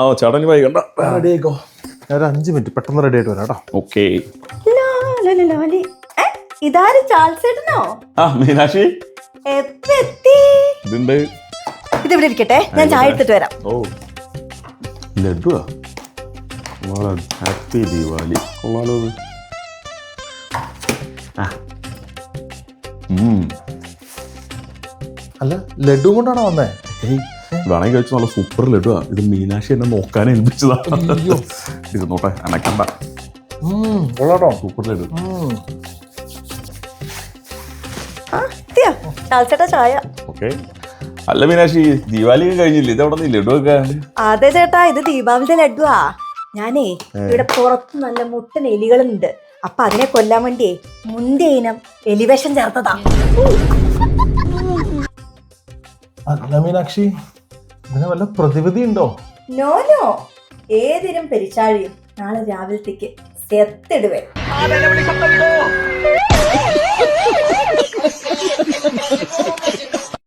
ആ ചേട്ടൻ വൈകണ്ട റെഡി ആയിക്കോ ഞാൻ ഒരു അഞ്ച് മിനിറ്റ് പെട്ടെന്ന് റെഡി ആയിട്ട് വരാം കേട്ടോ. ഓക്കെ ഇതാര് ചാൾസേട്ടനോ? ആ മീനാക്ഷി. എപ്പ എത്തി ഇതുണ്ട്. ഇതിവിടെ ഇരിക്കട്ടെ ഞാൻ ചായ എടുത്തിട്ട് വരാം. ഓ. ലഡുവാ? ഹാപ്പി ദീപാവലി. കൊള്ളാലോ. അല്ല ലഡു കൊണ്ടാണോ വന്നേ? വേണമെങ്കിൽ കഴിച്ചു നല്ല സൂപ്പർ ലഡുവാ ഇത് മീനാക്ഷി എന്നെ നോക്കാൻ ഏൽപ്പിച്ചതാണ് ഇത് നോട്ടെ അനക്കണ്ട. കൊള്ളാട്ടോ. സൂപ്പർ ലഡു ചായ. ഓക്കെ. അല്ല മീനാക്ഷി ദീപാവലി കഴിഞ്ഞില്ലേ? ഇത് അവിടെ നിന്ന് ലഡു ഒക്കെ അതെ ചേട്ടാ ഇത് ദീപാവലിയുടെ ലഡുവാ ഞാനേ ഇവിടെ പുറത്ത് നല്ല മുട്ടൻ എലികളുണ്ട്. അപ്പൊ അതിനെ കൊല്ലാൻ വേണ്ടി മുന്തിയ ഇനം എലിവേഷം ചേർത്തതാ. അല്ല മീനാക്ഷി ഇതിന് വല്ല പ്രതിവിധി ഉണ്ടോ? നോ നോ ഏതിനും പെരിച്ചാഴിയും. നാളെ രാവിലത്തേക്ക് സെത്തിടുവേ.